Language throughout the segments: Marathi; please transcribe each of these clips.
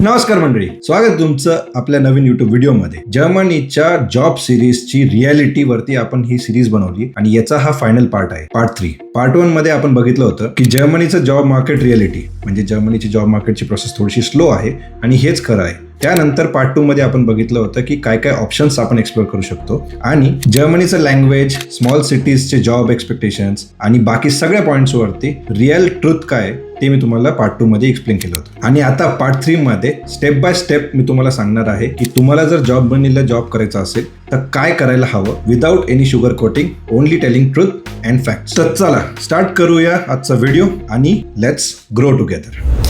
नमस्कार मंडळी. स्वागत तुमचं आपल्या नवीन युट्यूब व्हिडिओमध्ये. जर्मनीच्या जॉब सिरीजची रियालिटी वरती आपण ही सिरीज बनवली आणि याचा हा फायनल पार्ट आहे पार्ट थ्री पार्ट वनमध्ये आपण बघितलं होतं की जर्मनीचं जॉब मार्केट रियालिटी म्हणजे जर्मनीची जॉब मार्केटची प्रोसेस थोडीशी स्लो आहे आणि हेच खरं आहे. त्यानंतर पार्ट टू मध्ये आपण बघितलं होतं की काय काय ऑप्शन्स आपण एक्सप्लोर करू शकतो. आणि जर्मनीचं लँग्वेज स्मॉल सिटीजचे जॉब एक्सपेक्टेशन्स आणि बाकी सगळ्या पॉईंट्सवरती रिअल ट्रुथ काय आहे ते मी तुम्हाला पार्ट टू मध्ये एक्सप्लेन केलं होतं. आणि आता पार्ट थ्री मध्ये स्टेप बाय स्टेप मी तुम्हाला सांगणार आहे की तुम्हाला जर जॉब बनलेला जॉब करायचा असेल तर काय करायला हवं? Without any sugar coating only telling truth and fact तर चला स्टार्ट करूया आजचा व्हिडिओ आणि let's grow together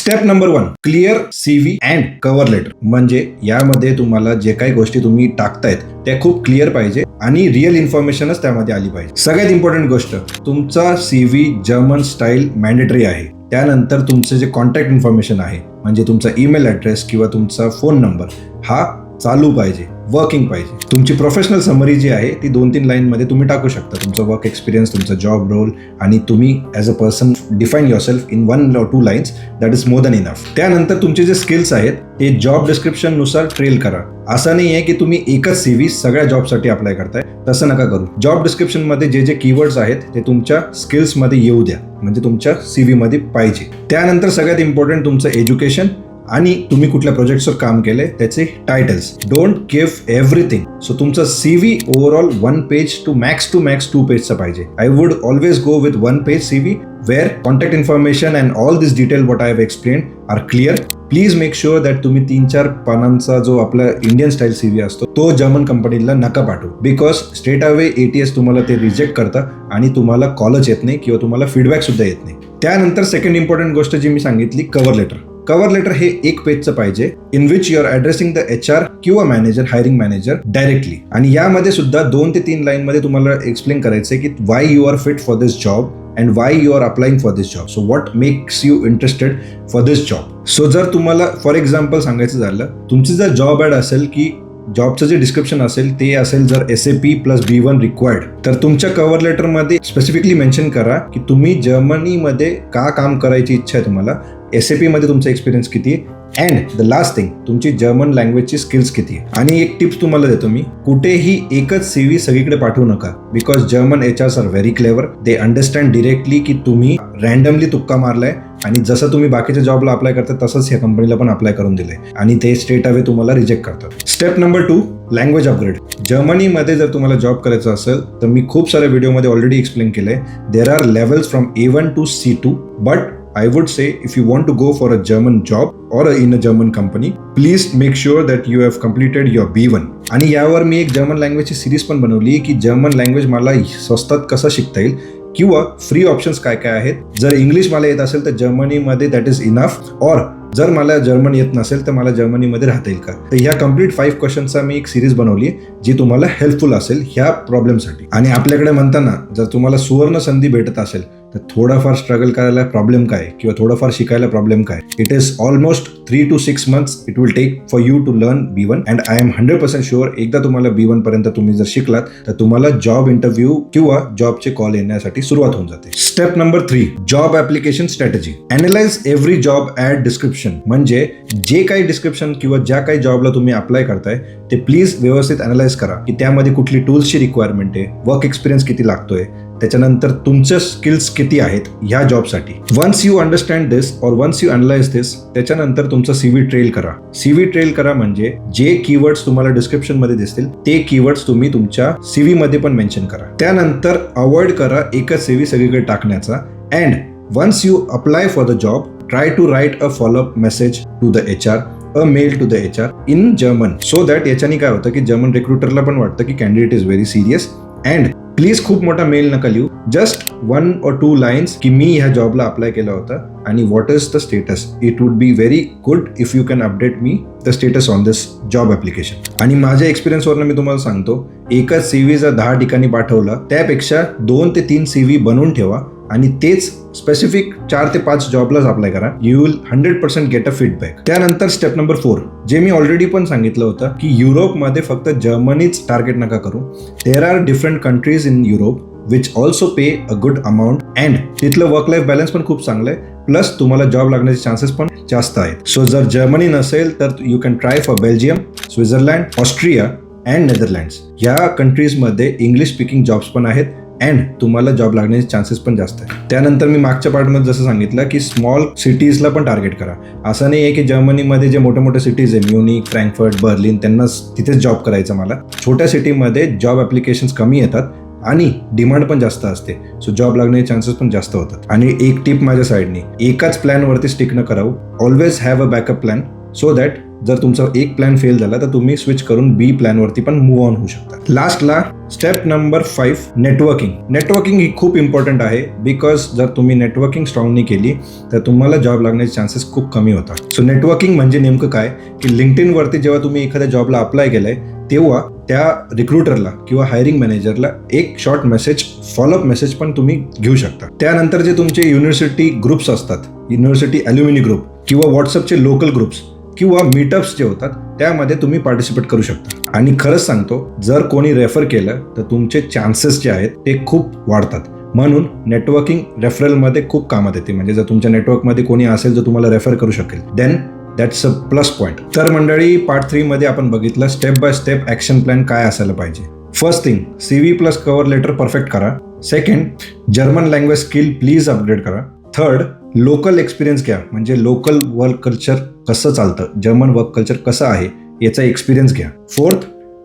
step number one clear CV and cover letter म्हणजे यामध्ये तुम्हाला जे काही गोष्टी तुम्ही टाकतायत त्या खूप क्लिअर पाहिजे आणि रिअल इन्फॉर्मेशनच त्यामध्ये आली पाहिजे. सगळ्यात इम्पॉर्टंट गोष्ट तुमचा सीव्ही जर्मन स्टाईल मॅन्डेटरी आहे. त्यानंतर तुमचे जे कॉन्टॅक्ट इन्फॉर्मेशन आहे म्हणजे तुमचा ईमेल ॲड्रेस किंवा तुमचा फोन नंबर हा चालू पाहिजे. वर्किंग पाहिजे. तुमची प्रोफेशनल समरी जी आहे ती दोन तीन लाईनमध्ये तुम्ही टाकू शकता. तुमचं वर्क एक्सपिरियन्स तुमचा जॉब रोल आणि तुम्ही as a person define yourself in one or two lines that is more than enough त्यानंतर तुमचे जे स्किल्स आहेत ते जॉब डिस्क्रिप्शननुसार ट्रेल करा. असं नाही आहे की तुम्ही एकच सी व्ही सगळ्या जॉबसाठी अप्लाय करताय तसं नका करू. जॉब डिस्क्रिप्शनमध्ये जे जे कीवर्ड्स आहेत ते तुमच्या स्किल्समध्ये येऊ द्या. म्हणजे तुमच्या सी व्हीमध्ये पाहिजे. त्यानंतर सगळ्यात इम्पॉर्टंट तुमचं एज्युकेशन आणि तुम्ही कुठल्या प्रोजेक्टवर काम केले त्याचे titles don't give everything so तुमचं C V overall one page to max to max two पेजचं पाहिजे. I would always go with one page C V where contact information and all this detail what I have explain are clear please make sure that तुम्ही तीन चार पानांचा जो आपला इंडियन स्टाईल सी व्ही असतो तो जर्मन कंपनीला नका पाठवू. Because straight away A T S तुम्हाला ते रिजेक्ट करतं आणि तुम्हाला कॉलच येत नाही किंवा तुम्हाला फीडबॅक सुद्धा येत नाही. त्यानंतर सेकंड इम्पॉर्टंट गोष्ट जी मी सांगितली कव्हर लेटर कव्हर लेटर हे एक पेजचं पाहिजे in which you're addressing the H R किंवा मॅनेजर हायरिंग मॅनेजर डायरेक्टली आणि यामध्ये सुद्धा दोन ते तीन लाईन मध्ये तुम्हाला एक्सप्लेन करायचं आहे की why you are fit for this job and why you are applying for this job so what makes you interested for this job so जर तुम्हाला फॉर एक्झाम्पल सांगायचं झालं तुमची जर जॉब ॲड असेल की जॉबचं जे डिस्क्रिप्शन असेल ते असेल जर S A P plus B one required तर तुमच्या कव्हर लेटरमध्ये स्पेसिफिकली मेन्शन करा की तुम्ही जर्मनीमध्ये का काम करायची इच्छा आहे तुम्हाला? एस ए पीमध्ये तुमचा एक्सपिरियन्स किती आहे? अँड द लास्ट थिंग तुमची जर्मन लँग्वेजची स्किल्स किती आहे? आणि एक टिप्स तुम्हाला देतो मी कुठेही एकच सी व्ही सगळीकडे पाठवू नका because German H R very clever they understand directly की तुम्ही रँडमली तुक्का मारलाय आणि जसं तुम्ही बाकीच्या जॉबला अप्लाय करता तसंच या कंपनीला पण अप्लाय करून दिले आणि ते स्ट्रेट अवे तुम्हाला रिजेक्ट करतात. Step number two language upgrade जर्मनीमध्ये जर तुम्हाला जॉब करायचा असेल तर मी खूप साऱ्या व्हिडिओमध्ये ऑलरेडी एक्सप्लेन केलंय. There are levels from A one to C two but I would say if you want to go for a German job or in in a German company, please make sure that you have completed your B1. आणि यावर मी एक जर्मन लँग्वेजची सिरीज पण बनवली की जर्मन लँग्वेज मला स्वस्तात कसं शिकता येईल किंवा फ्री ऑप्शन्स काय काय आहेत? जर इंग्लिश मला येत असेल तर जर्मनीमध्ये दॅट इज इनफ ऑर जर मला जर्मन येत नसेल तर मला जर्मनीमध्ये राहता येईल का? तर ह्या कंप्लीट फाईव्ह क्वेश्चनचा मी एक सिरीज बनवली जी तुम्हाला हेल्पफुल असेल ह्या प्रॉब्लेमसाठी आणि आपल्याकडे म्हणताना जर तुम्हाला सुवर्ण संधी भेटत असेल तर थोडाफार स्ट्रगल करायला प्रॉब्लेम काय? किंवा थोडंफार शिकायला प्रॉब्लेम काय? It is almost three to six months it will take for you to learn B one and I am hundred percent sure एकदा तुम्हाला बी वन पर्यंत तुम्ही जर शिकलात तर तुम्हाला जॉब इंटरव्ह्यू किंवा जॉबचे कॉल येण्यासाठी सुरुवात होऊन जाते. Step number three job application strategy analyse every job ad description म्हणजे जे काही डिस्क्रिप्शन किंवा ज्या काही जॉबला तुम्ही अप्लाय करताय ते प्लीज व्यवस्थित अनालाइज करा की त्यामध्ये कुठली टूल्सची रिक्वायरमेंट आहे वर्क एक्सपिरियन्स किती लागतोय त्याच्यानंतर तुमच्या स्किल्स किती आहेत ह्या जॉबसाठी वन्स यू अंडरस्टँड दिस और वन्स यू अनलाइज दिस त्याच्यानंतर तुमचा सीव्ही ट्रेल करा. सीव्ही ट्रेल करा म्हणजे जे कीवर्ड्स तुम्हाला डिस्क्रिप्शनमध्ये दिसतील ते कीवर्ड्स तुम्ही तुमच्या सीव्ही मध्ये पण मेन्शन करा. त्यानंतर अवॉइड करा एकच सीव्ही सगळीकडे टाकण्याचा and once you apply for the job try to write a follow up message to the H R a mail to the H R in German so that याच्याने काय होतं की जर्मन रिक्रुटरला पण वाटतं की candidate is very serious and please खूप मोठा मेल नका लिहू. Just one or two lines की मी ह्या जॉबला अप्लाय केला होता आणि what is the status it would be very good if you can update me the status on this job application आणि माझ्या एक्सपिरियन्सवरनं मी तुम्हाला सांगतो एकच सी व्ही जर दहा ठिकाणी पाठवलं त्यापेक्षा दोन ते तीन सी व्ही बनवून ठेवा. आणि तेच स्पेसिफिक चार ते पाच जॉबलाच अप्लाय करा. You will hundred percent get a feedback त्यानंतर स्टेप नंबर फोर जे मी ऑलरेडी पण सांगितलं होतं की युरोपमध्ये फक्त जर्मनीच टार्गेट नका करू. There are different countries in Europe which also pay a good amount and तिथलं वर्क लाईफ बॅलन्स पण खूप चांगलं आहे. प्लस तुम्हाला जॉब लागण्याचे चान्सेस पण जास्त आहेत. सो जर जर्मनी नसेल तर you can try for Belgium Switzerland Austria and Netherlands या कंट्रीजमध्ये इंग्लिश स्पीकिंग जॉब्स पण आहेत. अँड तुम्हाला जॉब लागण्याचे चान्सेस पण जास्त आहे. त्यानंतर मी मागच्या पार्टमध्ये जसं सांगितलं की स्मॉल सिटीजला पण टार्गेट करा. असं नाही आहे की जर्मनीमध्ये जे मोठे मोठे सिटीज आहे म्युनिक फ्रँकफर्ट बर्लिन त्यांना तिथेच जॉब करायचं मला. छोट्या सिटीमध्ये जॉब ॲप्लिकेशन्स कमी येतात आणि डिमांड पण जास्त असते. सो जॉब लागण्याचे चान्सेस पण जास्त होतात. आणि एक टिप माझ्या साईडनी एकाच प्लॅनवरती स्टिक न करावं. Always have a backup plan so that जर तुमचा एक प्लॅन फेल झाला तर तुम्ही स्विच करून बी प्लॅनवरती पण मूव्ह ऑन होऊ शकता. लास्टला step number five networking networking ही खूप इम्पॉर्टंट आहे बिकॉज जर तुम्ही नेटवर्किंग स्ट्रॉंग केली तर तुम्हाला जॉब लागण्याचे चान्सेस खूप कमी होतात. सो नेटवर्किंग म्हणजे नेमकं काय? की लिंक्डइनवरती जेव्हा तुम्ही एखाद्या जॉबला अप्लाय केलंय तेव्हा त्या रिक्रुटरला किंवा हायरिंग मॅनेजरला एक शॉर्ट मेसेज फॉलोअप मेसेज पण तुम्ही घेऊ शकता. त्यानंतर जे तुमचे युनिव्हर्सिटी ग्रुप्स असतात युनिव्हर्सिटी अल्युमिनी ग्रुप किंवा व्हॉट्सअपचे लोकल ग्रुप्स किंवा मीटअप्स जे होतात त्यामध्ये तुम्ही पार्टिसिपेट करू शकता. आणि खरंच सांगतो जर कोणी रेफर केलं तर तुमचे चान्सेस जे आहेत ते खूप वाढतात. म्हणून नेटवर्किंग रेफरलमध्ये खूप कामात येते. म्हणजे जर तुमच्या नेटवर्कमध्ये कोणी असेल जो तुम्हाला रेफर करू शकेल then that's a plus point तर मंडळी पार्ट थ्रीमध्ये आपण बघितलं step by step action plan काय असायला पाहिजे. First thing C V plus cover letter perfect करा. Second German language skill please upgrade करा. थर्ड लोकल एक्सपिरियन्स घ्या. म्हणजे लोकल वर्क कल्चर कसं चालतं? जर्मन वर्क कल्चर कसं आहे? याचा एक्सपिरियन्स घ्या. फोर्थ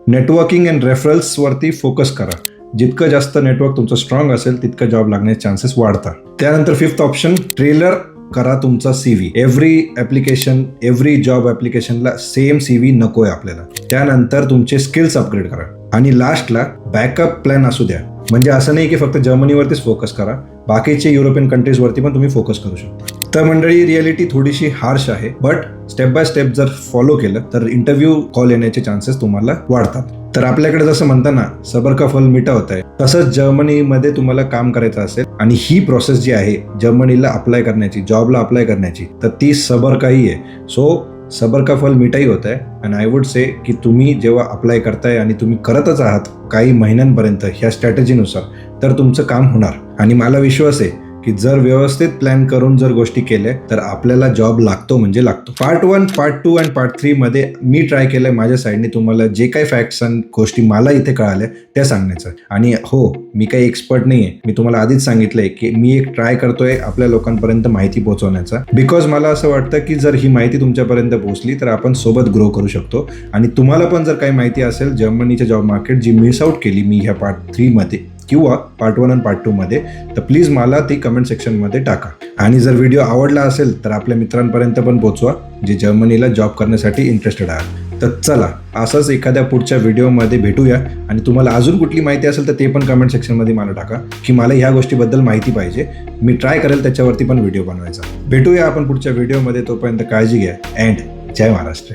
नेटवर्किंग अँड रेफरल्सवरती फोकस करा. जितकं जास्त नेटवर्क तुमचं स्ट्रॉंग असेल तितकं जॉब लागण्याचे चान्सेस वाढतात. त्यानंतर फिफ्थ ऑप्शन ट्रेलर करा तुमचा C V every application every job ॲप्लिकेशनला same C V नको आहे आपल्याला. त्यानंतर तुमचे स्किल्स अपग्रेड करा. आणि लास्टला बॅकअप प्लॅन असू द्या. म्हणजे असं नाही की फक्त जर्मनीवरतीच फोकस करा बाकीचे युरोपियन कंट्रीजवरती पण तुम्ही फोकस करू शकता. तर मंडळी रियालिटी थोडीशी हार्श आहे बट स्टेप बाय स्टेप जर फॉलो केलं तर इंटरव्ह्यू कॉल येण्याचे चान्सेस तुम्हाला वाढतात. तर आपल्याकडे जसं म्हणताना सबर का फल मिठा होत आहे तसंच जर्मनीमध्ये तुम्हाला काम करायचं असेल आणि ही प्रोसेस जी आहे जर्मनीला अप्लाय करण्याची जॉबला अप्लाय करण्याची तर ती सबर काही आहे. सो सबर का फल मिठाई होत आहे आणि आय वुड से की तुम्ही जेव्हा अप्लाय करताय आणि तुम्ही करतच आहात काही महिन्यांपर्यंत ह्या स्ट्रॅटेजीनुसार तर तुमचं काम होणार. आणि मला विश्वास आहे की जर व्यवस्थित प्लॅन करून जर गोष्टी केल्या तर आपल्याला जॉब लागतो म्हणजे लागतो. Part one part two and part three मध्ये मी ट्राय केलंय माझ्या साईडने तुम्हाला जे काही फॅक्ट्स आणि गोष्टी मला इथे कळाल्या त्या सांगण्याचं. आणि हो मी काही एक्सपर्ट नाही आहे मी तुम्हाला आधीच सांगितलंय की मी एक ट्राय करतोय आपल्या लोकांपर्यंत माहिती पोहोचवण्याचा. बिकॉज मला असं वाटतं की जर ही माहिती तुमच्यापर्यंत पोहोचली तर आपण सोबत ग्रो करू शकतो. आणि तुम्हाला पण जर काही माहिती असेल जर्मनीच्या जॉब मार्केट जी मिस आउट केली मी ह्या पार्ट थ्रीमध्ये किंवा पार्ट वन आणि पार्ट टूमध्ये तर प्लीज मला ती कमेंट सेक्शनमध्ये टाका. आणि जर व्हिडिओ आवडला असेल तर आपल्या मित्रांपर्यंत पण पोचवा जे जर्मनीला जॉब करण्यासाठी इंटरेस्टेड आहात. तर चला असंच एखाद्या पुढच्या व्हिडिओमध्ये भेटूया. आणि तुम्हाला अजून कुठली माहिती असेल तर ते पण कमेंट सेक्शनमध्ये मला टाका की मला ह्या गोष्टीबद्दल माहिती पाहिजे. मी ट्राय करेल त्याच्यावरती पण व्हिडिओ बनवायचा. भेटूया आपण पुढच्या व्हिडिओमध्ये तोपर्यंत काळजी घ्या. अँड जय महाराष्ट्र.